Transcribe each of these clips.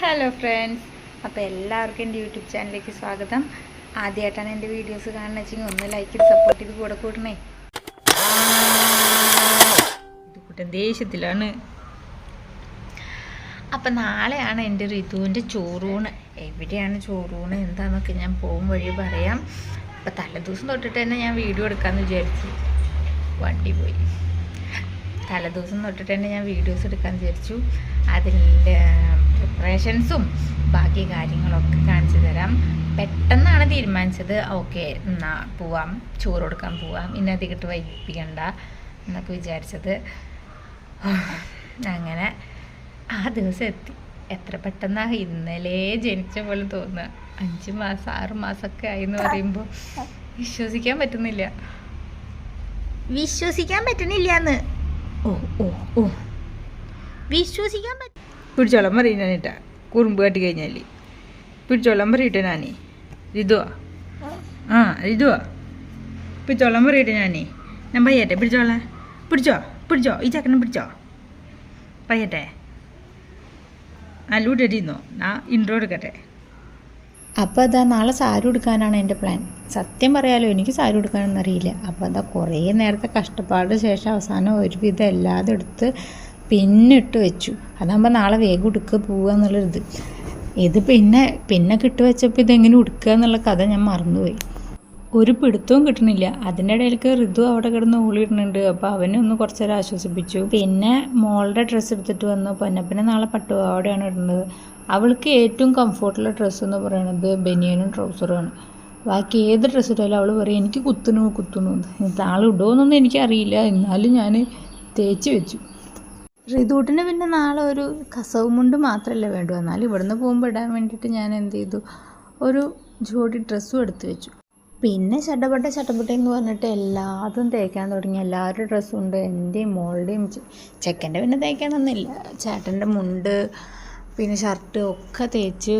Hello friends അപ്പോൾ എല്ലാവർക്കും എന്റെ യൂട്യൂബ് ചാനലിലേക്ക് സ്വാഗതം. ആദ്യമായിട്ടാണ് എന്റെ വീഡിയോസ് കാണുന്നത് വെച്ചെങ്കിൽ ഒന്ന് ലൈക്ക് ചെയ്ത് സപ്പോർട്ട് ചെയ്ത് കൂടെ കൂടണേ. ഇത് കൂട്ടൻ ദേഷ്യത്തിലാണ്. അപ്പം നാളെയാണ് എന്റെ ഋതുവിന്റെ ചോറൂണ്. എവിടെയാണ് ചോറൂണ്? എന്താണെന്നൊക്കെ ഞാൻ പോകും വഴി പറയാം. അപ്പം തലേദിവസം തൊട്ടിട്ട് തന്നെ ഞാൻ വീഡിയോ എടുക്കാമെന്ന് വിചാരിച്ചു. വണ്ടി പോയി. തലേദിവസം തൊട്ടിട്ട് തന്നെ ഞാൻ വീഡിയോസ് എടുക്കാമെന്ന് വിചാരിച്ചു. അതിന്റെ പ്രിപ്പറേഷൻസും ബാക്കി കാര്യങ്ങളൊക്കെ കാണിച്ചു തരാം. പെട്ടെന്നാണ് തീരുമാനിച്ചത്. ഓക്കെ എന്നാ പോവാം. ചോറ് കൊടുക്കാൻ പോവാം. ഇന്ന അധികട്ട് വൈകിപ്പിക്കണ്ട എന്നൊക്കെ വിചാരിച്ചത്. അങ്ങനെ ആ ദിവസം എത്തി. എത്ര പെട്ടെന്നാ ഇന്നലെ ജനിച്ച പോലെ തോന്നുക. അഞ്ച് മാസം ആറ് മാസമൊക്കെ ആയി എന്ന് പറയുമ്പോൾ വിശ്വസിക്കാൻ പറ്റുന്നില്ല. വിശ്വസിക്കാൻ പറ്റുന്നില്ല എന്ന് ഓ ഓ ഓ. വിശ്വസിക്കാൻ പറ്റും പിടിച്ചോളം പറയുന്നേട്ടാ കുറുമ്പ് കാട്ടി കഴിഞ്ഞാൽ പിടിച്ചോളം പറയട്ടെ ഞാനേ. രിതുവാ ആ രിതുവാ പിടിച്ചോളം പറയട്ടെ ഞാനേ. ഞാൻ പയ്യട്ടെ പിടിച്ചോളാം. പിടിച്ചോ പിടിച്ചോ ഈ ചക്കനെ പിടിച്ചോ. പയ്യട്ടെ. അല്ലൂട്ടിരുന്നോ ഞാൻ ഇൻട്രോ എടുക്കട്ടെ. അപ്പോൾ അതാ നാളെ സാരി ഉടുക്കാനാണ് എന്റെ പ്ലാൻ സത്യം പറയാലോ എനിക്ക് സാരി ഉടുക്കാനൊന്നും അറിയില്ല. അപ്പോൾ അതാ കുറേ നേരത്തെ കഷ്ടപ്പാട് ശേഷം അവസാനം ഒരുവിധം എല്ലാതും എടുത്ത് പിന്നിട്ട് വെച്ചു. അതാകുമ്പോൾ നാളെ വേഗം ഉടുക്കുക പോവുക എന്നുള്ളൊരിത്. ഇത് പിന്നെ പിന്നെ കിട്ടു വെച്ചപ്പോൾ ഇതെങ്ങനെ ഉടുക്കുക എന്നുള്ള കഥ ഞാൻ മറന്നുപോയി. ഒരു പിടുത്തവും കിട്ടണില്ല. അതിന്റെ ഇടയിലേക്ക് ഋതു അവിടെ കിടന്ന് ഊളിയിടുന്നുണ്ട് അപ്പോൾ അവനെ ഒന്ന് കുറച്ച് നേരം ആശ്വസിപ്പിച്ചു. പിന്നെ മോളുടെ ഡ്രസ്സ് എടുത്തിട്ട് വന്നു. പൊന്നപ്പനെ നാളെ പട്ടുപാവാടയാണ് ഇടുന്നത്. അവൾക്ക് ഏറ്റവും കംഫോർട്ടുള്ള ഡ്രസ്സ് എന്ന് പറയുന്നത് ബനിയനും ട്രൗസറുമാണ് ബാക്കി ഏത് ഡ്രസ്സ് ഇട്ടാലും അവൾ പറയും എനിക്ക് കുത്തുന്നു കുത്തുന്നു. നാളെ ഇടുമോന്നൊന്നും എനിക്കറിയില്ല. എന്നാലും ഞാൻ തേച്ച് വെച്ചു. ഋതുട്ടിന് പിന്നെ നാളെ ഒരു കസവ് മുണ്ട് മാത്രമല്ലേ വേണ്ടു. എന്നാൽ ഇവിടുന്ന് പോകുമ്പോൾ ഇടാൻ വേണ്ടിയിട്ട് ഞാൻ എന്ത് ചെയ്തു? ഒരു ജോഡി ഡ്രസ്സും എടുത്തു വെച്ചു. പിന്നെ ചട്ടപ്പെട്ട ചട്ടപ്പെട്ട എന്ന് പറഞ്ഞിട്ട് എല്ലാതും തേക്കാൻ തുടങ്ങി. എല്ലാവരുടെ ഡ്രസ്സും ഉണ്ട്. എന്റെയും മോളുടെയും ചെക്കന്റെ പിന്നെ തേക്കാൻ തന്നില്ല ചേട്ടന്റെ മുണ്ട് പിന്നെ ഷർട്ട് ഒക്കെ തേച്ച്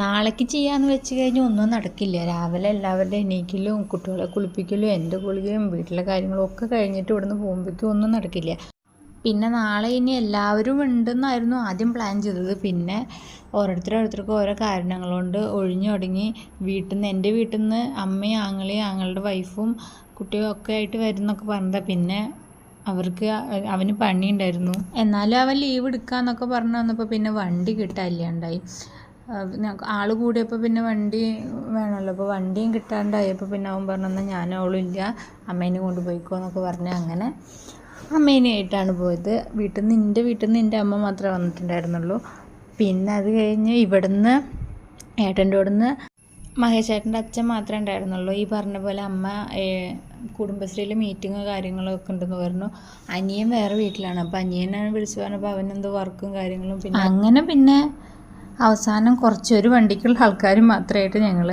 നാളേക്ക് ചെയ്യാമെന്ന് വെച്ച് കഴിഞ്ഞാൽ ഒന്നും നടക്കില്ല. രാവിലെ എല്ലാവരുടെ എണീക്കലും കുട്ടികളെ കുളിപ്പിക്കലും എന്റെ കുളികയും വീട്ടിലെ കാര്യങ്ങളും ഒക്കെ കഴിഞ്ഞിട്ട് ഇവിടുന്ന് പോകുമ്പോഴേക്കും ഒന്നും നടക്കില്ല. പിന്നെ നാളെ ഇനി എല്ലാവരും ഉണ്ടെന്നായിരുന്നു ആദ്യം പ്ലാൻ ചെയ്തത്. പിന്നെ ഓരോരുത്തർ ഓരോരുത്തർക്കും ഓരോ കാരണങ്ങൾ കൊണ്ട് ഒഴിഞ്ഞൊടുങ്ങി വീട്ടിൽ നിന്ന് എന്റെ വീട്ടിൽ നിന്ന് അമ്മയും ആങ്ങളെയും ആങ്ങളുടെ വൈഫും കുട്ടിയും ഒക്കെ ആയിട്ട് വരുന്നൊക്കെ പറഞ്ഞതാണ് പിന്നെ അവർക്ക് അവന് പണിയുണ്ടായിരുന്നു എന്നാലും അവൻ ലീവ് എടുക്കാന്നൊക്കെ പറഞ്ഞു വന്നപ്പോൾ പിന്നെ വണ്ടി കിട്ടാനില്ലാണ്ടായി. ആൾ കൂടിയപ്പോൾ പിന്നെ വണ്ടി വേണമല്ലോ. അപ്പോൾ വണ്ടിയും കിട്ടാണ്ടായപ്പോൾ പിന്നെ അവൻ പറഞ്ഞു എന്നാൽ ഞാനും അവളും ഇല്ല. അമ്മേനെ കൊണ്ടുപോയിക്കോ എന്നൊക്കെ പറഞ്ഞ് അങ്ങനെ അമ്മേനെയായിട്ടാണ് പോയത്. വീട്ടിൽ നിന്ന് എന്റെ വീട്ടിൽ നിന്ന് എന്റെ അമ്മ മാത്രമേ വന്നിട്ടുണ്ടായിരുന്നുള്ളൂ. പിന്നെ അത് കഴിഞ്ഞ് ഇവിടുന്ന് ഏട്ടന്റെ അവിടുന്ന് മഹേഷേട്ടന്റെ അച്ഛൻ മാത്രമേ ഉണ്ടായിരുന്നുള്ളൂ. ഈ പറഞ്ഞ പോലെ അമ്മ കുടുംബശ്രീയിൽ മീറ്റിങ്ങോ കാര്യങ്ങളോ ഒക്കെ ഉണ്ടെന്ന് പറഞ്ഞു. അനിയൻ വേറെ വീട്ടിലാണ്. അപ്പോൾ അനിയനാണ് വിളിച്ചു പറഞ്ഞപ്പോൾ അവനെന്തോ വർക്കും കാര്യങ്ങളും പിന്നെ അങ്ങനെ പിന്നെ അവസാനം കുറച്ചൊരു വണ്ടിക്കുള്ള ആൾക്കാർ മാത്രമായിട്ട് ഞങ്ങൾ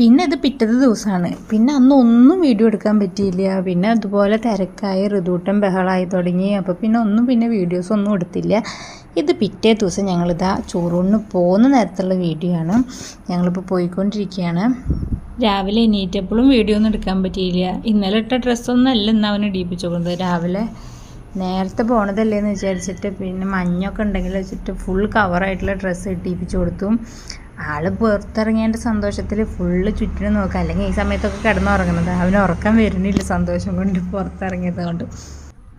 പിന്നെ ഇത് പിറ്റത്തെ ദിവസമാണ്. പിന്നെ അന്ന് ഒന്നും വീഡിയോ എടുക്കാൻ പറ്റിയില്ല. പിന്നെ അതുപോലെ തിരക്കായി ഋതൂട്ടം ബഹളമായി തുടങ്ങി. അപ്പോൾ പിന്നെ ഒന്നും പിന്നെ വീഡിയോസ് ഒന്നും എടുത്തില്ല. ഇത് പിറ്റേ ദിവസം ഞങ്ങളിതാ ചോറൂണിന് പോകുന്ന നേരത്തുള്ള വീഡിയോ ആണ്. ഞങ്ങളിപ്പോൾ പോയിക്കൊണ്ടിരിക്കുകയാണ്. രാവിലെ എണീറ്റപ്പോഴും വീഡിയോ ഒന്നും എടുക്കാൻ പറ്റിയില്ല. ഇന്നലെ ഇട്ട ഡ്രസ്സൊന്നും അല്ല ഇന്ന് അവന് കൊടുത്തത്. രാവിലെ നേരത്തെ പോണതല്ലേന്ന് വിചാരിച്ചിട്ട് പിന്നെ മഞ്ഞൊക്കെ ഉണ്ടെങ്കിൽ വെച്ചിട്ട് ഫുൾ കവറായിട്ടുള്ള ഡ്രസ്സ് ഇട്ടിപ്പിച്ചു കൊടുത്തു. ആൾ പുറത്തിറങ്ങേണ്ട സന്തോഷത്തിൽ ഫുള്ള് ചുറ്റിനും നോക്കുക അല്ലെങ്കിൽ ഈ സമയത്തൊക്കെ കിടന്നുറങ്ങുന്നത്. അവന് ഉറക്കം വരുന്നില്ല സന്തോഷം കൊണ്ട് പുറത്തിറങ്ങിയത് കൊണ്ട്.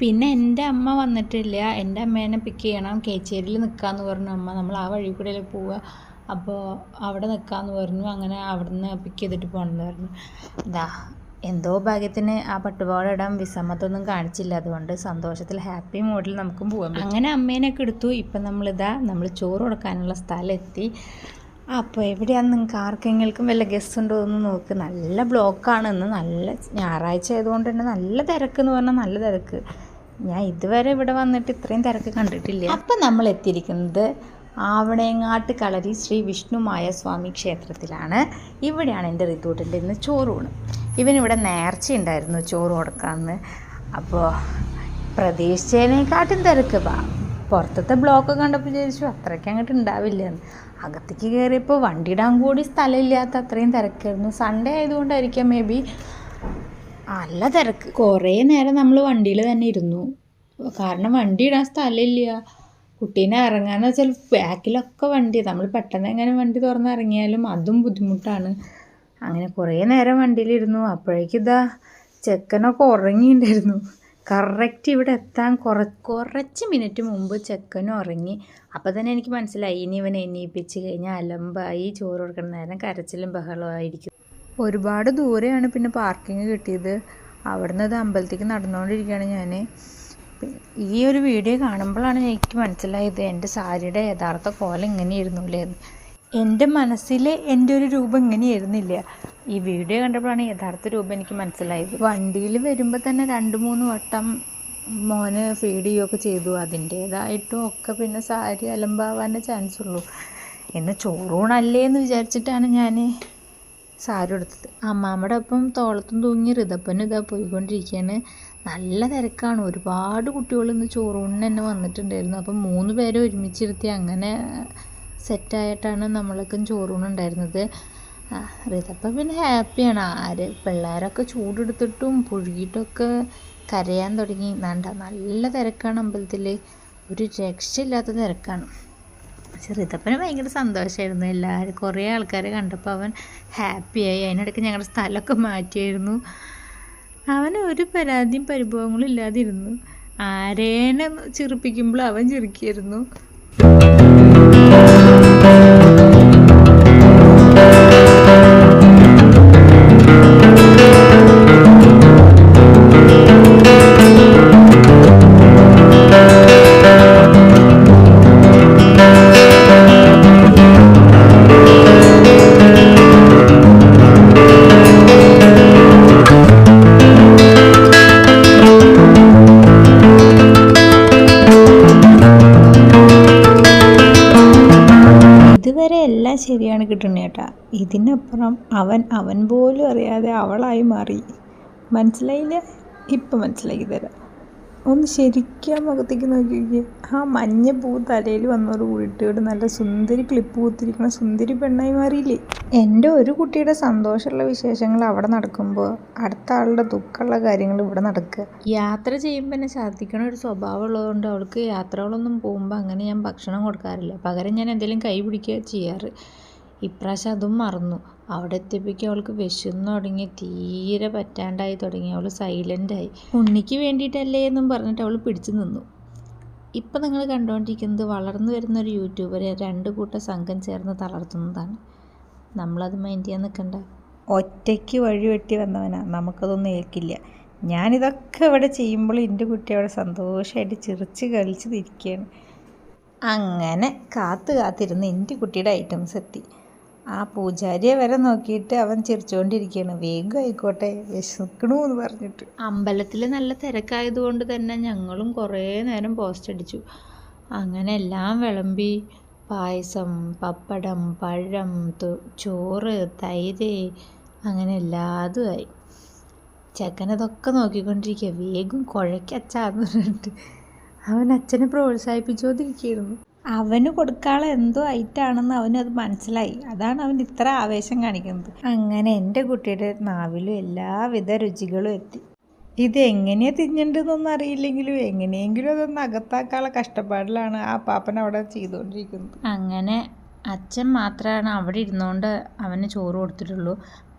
പിന്നെ എന്റെ അമ്മ വന്നിട്ടില്ല. എന്റെ അമ്മേനെ പിക്ക് ചെയ്യണം. കേച്ചേരിയിൽ നിൽക്കാമെന്ന് പറഞ്ഞു. അമ്മ നമ്മൾ ആ വഴി കൂടെ പോവുക. അപ്പോൾ അവിടെ നിൽക്കാമെന്ന് പറഞ്ഞു. അങ്ങനെ അവിടെ നിന്ന് പിക്ക് ചെയ്തിട്ട് പോകണമെന്ന് പറഞ്ഞു. ഇതാ എന്തോ ഭാഗ്യത്തിന് ആ പട്ടുപാവാട ഇടാൻ വിസമ്മതൊന്നും കാണിച്ചില്ല. അതുകൊണ്ട് സന്തോഷത്തിൽ ഹാപ്പി മൂഡിൽ നമുക്കും പോകാം അങ്ങനെ അമ്മേനൊക്കെ എടുത്തു. ഇപ്പം നമ്മളിതാ നമ്മൾ ചോറ് കൊടുക്കാനുള്ള സ്ഥലം എത്തി. അപ്പോൾ എവിടെയാണ് നിങ്ങൾക്ക് ആർക്കെങ്കിലും വല്ല ഗസ്റ്റ് ഉണ്ടോ എന്ന് നോക്ക്. നല്ല ബ്ലോക്കാണ് ഇന്ന്. നല്ല ഞായറാഴ്ച ആയതുകൊണ്ട് തന്നെ നല്ല തിരക്ക് എന്ന് പറഞ്ഞാൽ നല്ല തിരക്ക്. ഞാൻ ഇതുവരെ ഇവിടെ വന്നിട്ട് ഇത്രയും തിരക്ക് കണ്ടിട്ടില്ല. അപ്പം നമ്മൾ എത്തിയിരിക്കുന്നത് ആവണേങ്ങാട്ട് കളരി ശ്രീ വിഷ്ണുമായ സ്വാമി ക്ഷേത്രത്തിലാണ്. ഇവിടെയാണ് എന്റെ റിത്തൂട്ടിന്റെ ഇന്ന് ചോറൂണ്. ഇവനിവിടെ നേർച്ച ഉണ്ടായിരുന്നു ചോറ് കൊടുക്കാമെന്ന് അപ്പോൾ പ്രതീക്ഷിച്ചതിനെക്കാട്ടും തിരക്ക്. പുറത്തത്തെ ബ്ലോക്ക് കണ്ടപ്പോൾ വിചാരിച്ചു അത്രയ്ക്ക് അങ്ങോട്ട് ഉണ്ടാവില്ല എന്ന് അകത്തേക്ക് കയറിയപ്പോൾ വണ്ടി ഇടാൻ കൂടി സ്ഥലമില്ലാത്ത അത്രയും തിരക്കായിരുന്നു. സൺഡേ ആയതുകൊണ്ടായിരിക്കാം മേ ബി നല്ല തിരക്ക്. കുറേ നേരം നമ്മൾ വണ്ടിയിൽ തന്നെ ഇരുന്നു. കാരണം വണ്ടി ഇടാൻ സ്ഥലമില്ല. കുട്ടീനെ ഇറങ്ങാന്ന് വെച്ചാൽ ബാക്കിലൊക്കെ വണ്ടി നമ്മൾ പെട്ടെന്ന് എങ്ങനെ വണ്ടി തുറന്ന് ഇറങ്ങിയാലും അതും ബുദ്ധിമുട്ടാണ്. അങ്ങനെ കുറേ നേരം വണ്ടിയിലിരുന്നു അപ്പോഴേക്കിതാ ചെക്കനൊക്കെ ഉറങ്ങിയിട്ടുണ്ടായിരുന്നു. കറക്റ്റ് ഇവിടെ എത്താൻ കുറ കുറച്ച് മിനിറ്റ് മുമ്പ് ചെക്കനും ഉറങ്ങി. അപ്പോൾ തന്നെ എനിക്ക് മനസ്സിലായി ഇനി ഇവനെ എണീപ്പിച്ച് കഴിഞ്ഞാൽ അലമ്പായി ചോറ് കൊടുക്കുന്ന നേരം കരച്ചിലും ബഹളമായിരിക്കും ഒരുപാട് ദൂരെയാണ് പിന്നെ പാർക്കിംഗ് കിട്ടിയത്. അവിടുന്ന് ഇത് അമ്പലത്തേക്ക് നടന്നുകൊണ്ടിരിക്കുകയാണ് ഞാൻ ഈ ഒരു വീഡിയോ കാണുമ്പോഴാണ് എനിക്ക് മനസ്സിലായത് എന്റെ സാരിയുടെ യഥാർത്ഥ കോലം ഇങ്ങനെ അല്ലേ എന്ന്. എന്റെ മനസ്സിൽ എന്റെ ഒരു രൂപം ഇങ്ങനെയായിരുന്നില്ല. ഈ വീഡിയോ കണ്ടപ്പോഴാണ് യഥാർത്ഥ രൂപം എനിക്ക് മനസ്സിലായത്. വണ്ടിയിൽ വരുമ്പോൾ തന്നെ രണ്ട് മൂന്ന് വട്ടം മോന് ഫീഡ് ചെയ്യുകയൊക്കെ ചെയ്തു. അതിന്റേതായിട്ടും ഒക്കെ പിന്നെ സാരി അലമ്പാവാനേ ചാൻസ് ഉള്ളൂ. ഇന്ന് ചോറൂണല്ലേ എന്ന് വിചാരിച്ചിട്ടാണ് ഞാൻ സാരി എടുത്തത് അമ്മാമ്മയുടെ ഒപ്പം തോളത്തും തൂങ്ങി ഋതപ്പനും ഇതാ പോയിക്കൊണ്ടിരിക്കുകയാണ് നല്ല തിരക്കാണ്. ഒരുപാട് കുട്ടികൾ ഇന്ന് ചോറൂണിന് തന്നെ വന്നിട്ടുണ്ടായിരുന്നു. അപ്പം മൂന്ന് പേരെ ഒരുമിച്ചിരുത്തി അങ്ങനെ സെറ്റായിട്ടാണ് നമ്മളൊക്കെ ചോറൂണുണ്ടായിരുന്നത്. ഋതപ്പ പിന്നെ ഹാപ്പിയാണ്. ആര് പിള്ളേരൊക്കെ ചൂടെടുത്തിട്ടും പുഴുകിയിട്ടൊക്കെ കരയാൻ തുടങ്ങി. വേണ്ട നല്ല തിരക്കാണ് അമ്പലത്തിൽ ഒരു രക്ഷയില്ലാത്ത തിരക്കാണ്. പക്ഷെ റിതപ്പന് ഭയങ്കര സന്തോഷമായിരുന്നു എല്ലാവരും കുറേ ആൾക്കാരെ കണ്ടപ്പോൾ അവൻ ഹാപ്പിയായി. അതിനിടയ്ക്ക് ഞങ്ങളുടെ സ്ഥലമൊക്കെ മാറ്റിയായിരുന്നു. അവന് ഒരു പരാതിയും പരിഭവങ്ങളും ഇല്ലാതിരുന്നു. ആരേനെ ചിറിപ്പിക്കുമ്പോൾ അവൻ ചിരിക്കായിരുന്നു. എല്ലാം ശരിയാണ് കിട്ടുന്നത് ചേട്ടാ ഇതിനപ്പുറം അവൻ അവൻ പോലും അറിയാതെ അവളായി മാറി. മനസ്സിലായില്ല? ഇപ്പം മനസ്സിലാക്കി തരാം. ഒന്ന് ശരിക്കും മുഖത്തേക്ക് നോക്കിക്കേ ആ മഞ്ഞ പൂ തലയിൽ വന്നോട് കൂടിയിട്ട് നല്ല സുന്ദരി ക്ലിപ്പ് കൂത്തിരിക്കുന്ന സുന്ദരി പെണ്ണായി മാറിയില്ലേ? എന്റെ ഒരു കുട്ടിയുടെ സന്തോഷമുള്ള വിശേഷങ്ങൾ അവിടെ നടക്കുമ്പോൾ അടുത്ത ആളുടെ ദുഃഖമുള്ള കാര്യങ്ങൾ ഇവിടെ നടക്കുക. യാത്ര ചെയ്യുമ്പോൾ എന്നെ ഛർദ്ദിക്കണ ഒരു സ്വഭാവം ഉള്ളതുകൊണ്ട് അവൾക്ക് യാത്രകളൊന്നും പോകുമ്പോൾ അങ്ങനെ ഞാൻ ഭക്ഷണം കൊടുക്കാറില്ല. പകരം ഞാൻ എന്തെങ്കിലും കൈ പിടിക്കുക ചെയ്യാറ്. ഇപ്രാവശ്യം അതും മറന്നു. അവിടെ എത്തിയപ്പോഴേക്കും അവൾക്ക് വിശന്നു തുടങ്ങി. തീരെ പറ്റാണ്ടായി തുടങ്ങി. അവൾ സൈലന്റായി ഉണ്ണിക്ക് വേണ്ടിയിട്ടല്ലേ എന്നും പറഞ്ഞിട്ട് അവൾ പിടിച്ചു നിന്നു. ഇപ്പം നിങ്ങൾ കണ്ടുകൊണ്ടിരിക്കുന്നത് വളർന്നു വരുന്ന ഒരു യൂട്യൂബറെ രണ്ട് കൂട്ട സംഘം ചേർന്ന് തളർത്തുന്നതാണ്. നമ്മളത് മൈൻഡ് ചെയ്യാൻ നിൽക്കണ്ട ഒറ്റയ്ക്ക് വഴി വെട്ടി വന്നവനാ. നമുക്കതൊന്നും ഏൽക്കില്ല. ഞാനിതൊക്കെ ഇവിടെ ചെയ്യുമ്പോൾ എന്റെ കുട്ടി അവിടെ സന്തോഷമായിട്ട് ചിറിച്ച് കളിച്ച് തിരിക്കുകയാണ് അങ്ങനെ കാത്തു കാത്തിരുന്ന് എന്റെ കുട്ടിയുടെ ഐറ്റംസ് എത്തി. ആ പൂജാരിയെ വരെ നോക്കിയിട്ട് അവൻ ചിരിച്ചുകൊണ്ടിരിക്കുകയാണ് വേഗം ആയിക്കോട്ടെ വിശക്കണു എന്ന് പറഞ്ഞിട്ട്. അമ്പലത്തിൽ നല്ല തിരക്കായതുകൊണ്ട് തന്നെ ഞങ്ങളും കുറേ നേരം പോസ്റ്റ് അടിച്ചു. അങ്ങനെ എല്ലാം വിളമ്പി. പായസം പപ്പടം പഴം ചോറ് തൈര് അങ്ങനെ എല്ലാതും ആയി. ചെക്കനതൊക്കെ നോക്കിക്കൊണ്ടിരിക്കുക. വേഗം കുഴക്കച്ചാന്ന് പറഞ്ഞിട്ട് അവൻ അച്ഛനെ പ്രോത്സാഹിപ്പിച്ചുകൊണ്ടിരിക്കുകയായിരുന്നു അവന് കൊടുക്കാനുള്ള എന്തോ ഐറ്റാണെന്ന് അവനത് മനസ്സിലായി. അതാണ് അവൻ ഇത്ര ആവേശം കാണിക്കുന്നത്. അങ്ങനെ എന്റെ കുട്ടിയുടെ നാവിലും എല്ലാവിധ രുചികളും എത്തി. ഇത് എങ്ങനെയാ തിന്നണ്ടെന്നൊന്നും അറിയില്ലെങ്കിലും എങ്ങനെയെങ്കിലും അതൊന്ന് അകത്താക്കാനുള്ള കഷ്ടപ്പാടിലാണ് ആ പാപ്പൻ അവിടെ ചെയ്തുകൊണ്ടിരിക്കുന്നത്. അങ്ങനെ അച്ഛൻ മാത്രമാണ് അവിടെ ഇരുന്നുകൊണ്ട് അവന് ചോറ് കൊടുത്തിട്ടുള്ളൂ.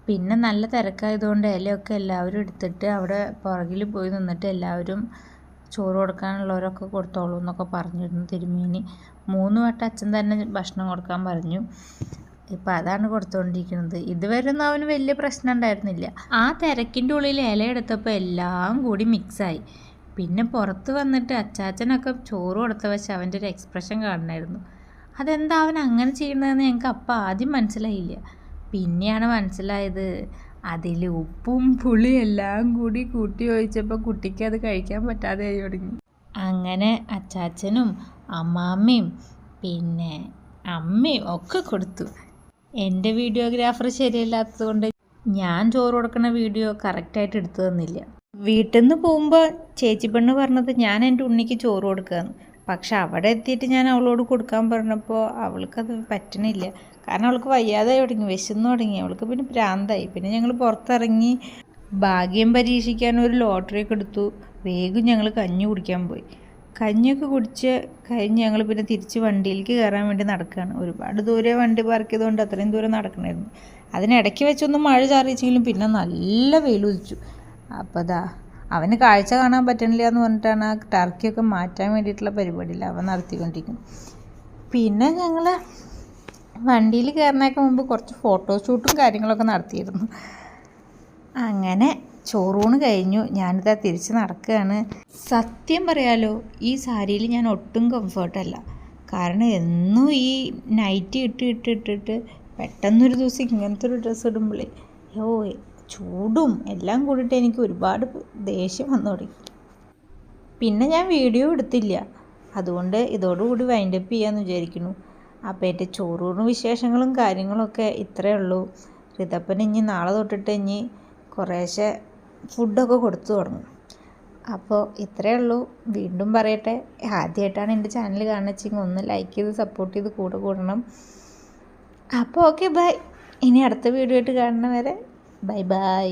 പിന്നെ നല്ല തിരക്കായതുകൊണ്ട് ഇലയൊക്കെ എല്ലാവരും എടുത്തിട്ട് അവിടെ പുറകിൽ പോയി നിന്നിട്ട് എല്ലാവരും ചോറ് കൊടുക്കാനുള്ളവരൊക്കെ കൊടുത്തോളൂ എന്നൊക്കെ പറഞ്ഞിരുന്നു തിരുമേനി. മൂന്ന് വട്ടം അച്ഛൻ തന്നെ ഭക്ഷണം കൊടുക്കാൻ പറഞ്ഞു. ഇപ്പം അതാണ് കൊടുത്തുകൊണ്ടിരിക്കുന്നത് ഇതുവരെ ഒന്നും അവന് വലിയ പ്രശ്നം ഉണ്ടായിരുന്നില്ല. ആ തിരക്കിന്റെ ഉള്ളിൽ ഇല എടുത്തപ്പോൾ എല്ലാം കൂടി മിക്സായി പിന്നെ പുറത്ത് വന്നിട്ട് അച്ചാച്ചനൊക്കെ ചോറ് കൊടുത്ത വെച്ച് അവന്റെ ഒരു എക്സ്പ്രഷൻ കാണണമായിരുന്നു അതെന്താ അവൻ അങ്ങനെ ചെയ്യുന്നതെന്ന് ഞങ്ങൾക്ക് അപ്പം ആദ്യം മനസ്സിലായില്ല. പിന്നെയാണ് മനസ്സിലായത് അതിൽ ഉപ്പും പുളിയും എല്ലാം കൂടി കൂട്ടി ഒഴിച്ചപ്പോൾ കുട്ടിക്ക് അത് കഴിക്കാൻ പറ്റാതെ ആയി തുടങ്ങി. അങ്ങനെ അച്ചാച്ചനും അമ്മാമ്മയും പിന്നെ അമ്മയും ഒക്കെ കൊടുത്തു. എന്റെ വീഡിയോഗ്രാഫർ ശരിയല്ലാത്തത് കൊണ്ട് ഞാൻ ചോറ് കൊടുക്കുന്ന വീഡിയോ കറക്റ്റായിട്ട് എടുത്തു തന്നില്ല. വീട്ടിൽ നിന്ന് പോകുമ്പോൾ ചേച്ചി പെണ്ണ് പറഞ്ഞത് ഞാൻ എന്റെ ഉണ്ണിക്ക് ചോറ് കൊടുക്കുകയെന്ന് പക്ഷെ അവിടെ എത്തിയിട്ട് ഞാൻ അവളോട് കൊടുക്കാൻ പറഞ്ഞപ്പോൾ അവൾക്കത് പറ്റണില്ല. കാരണം അവൾക്ക് വയ്യാതെ തുടങ്ങി വിശന്നു തുടങ്ങി. അവൾക്ക് പിന്നെ ഭ്രാന്തായി. പിന്നെ ഞങ്ങൾ പുറത്തിറങ്ങി ഭാഗ്യം പരീക്ഷിക്കാൻ ഒരു ലോട്ടറി ഒക്കെ എടുത്തു. വേഗം ഞങ്ങൾ കഞ്ഞി കുടിക്കാൻ പോയി. കഞ്ഞിയൊക്കെ കുടിച്ച് കഴിഞ്ഞ് ഞങ്ങൾ പിന്നെ തിരിച്ച് വണ്ടിയിലേക്ക് കയറാൻ വേണ്ടി നടക്കുകയാണ്. ഒരുപാട് ദൂരെ വണ്ടി പാർക്ക് ചെയ്തുകൊണ്ട് അത്രയും ദൂരം നടക്കണമായിരുന്നു. അതിനിടയ്ക്ക് വെച്ചൊന്ന് മഴ ചാറിയിച്ചെങ്കിലും പിന്നെ നല്ല വെയിൽ ഉദിച്ചു. അപ്പോൾ അതാ അവന് കാഴ്ച കാണാൻ പറ്റണില്ല എന്ന് പറഞ്ഞിട്ടാണ് ആ ടർക്കിയൊക്കെ മാറ്റാൻ വേണ്ടിയിട്ടുള്ള പരിപാടിയിൽ അവൻ നടത്തിക്കൊണ്ടിരിക്കുന്നത്. പിന്നെ ഞങ്ങൾ വണ്ടിയിൽ കയറുന്നതിനൊക്കെ മുമ്പ് കുറച്ച് ഫോട്ടോഷൂട്ടും കാര്യങ്ങളൊക്കെ നടത്തിയിരുന്നു. അങ്ങനെ ചോറൂണ് കഴിഞ്ഞു. ഞാനിതാ തിരിച്ച് നടക്കുകയാണ് സത്യം പറയാലോ ഈ സാരിയിൽ ഞാൻ ഒട്ടും കംഫർട്ടല്ല കാരണം എന്നും ഈ നൈറ്റ് ഇട്ട് ഇട്ട് ഇട്ടിട്ട് പെട്ടെന്നൊരു ദിവസം ഇങ്ങനത്തെ ഒരു ഡ്രസ്സ് ഇടുമ്പോഴേ ഓ ചൂടും എല്ലാം കൂടിയിട്ട് എനിക്ക് ഒരുപാട് ദേഷ്യം വന്നു തുടങ്ങി. പിന്നെ ഞാൻ വീഡിയോ എടുത്തില്ല. അതുകൊണ്ട് ഇതോടുകൂടി വൈൻഡപ്പ് ചെയ്യാമെന്ന് വിചാരിക്കുന്നു. അപ്പോൾ എന്റെ ചോറൂണ് വിശേഷങ്ങളും കാര്യങ്ങളൊക്കെ ഇത്രയേ ഉള്ളൂ. ഇനി നാളെ തൊട്ടിട്ട് ഇനി കുറേശ്ശെ ഫുഡൊക്കെ കൊടുത്തു തുടങ്ങും. അപ്പോൾ ഇത്രയേ ഉള്ളൂ. വീണ്ടും പറയട്ടെ. ആദ്യമായിട്ടാണ് എന്റെ ചാനൽ കാണുന്നെങ്കിൽ ഒന്ന് ലൈക്ക് ചെയ്ത് സപ്പോർട്ട് ചെയ്ത് കൂടെ കൂടണം. അപ്പോൾ ഓക്കെ ബൈ ഇനി അടുത്ത വീഡിയോ ആയിട്ട് കാണുന്ന വരെ ബൈ ബൈ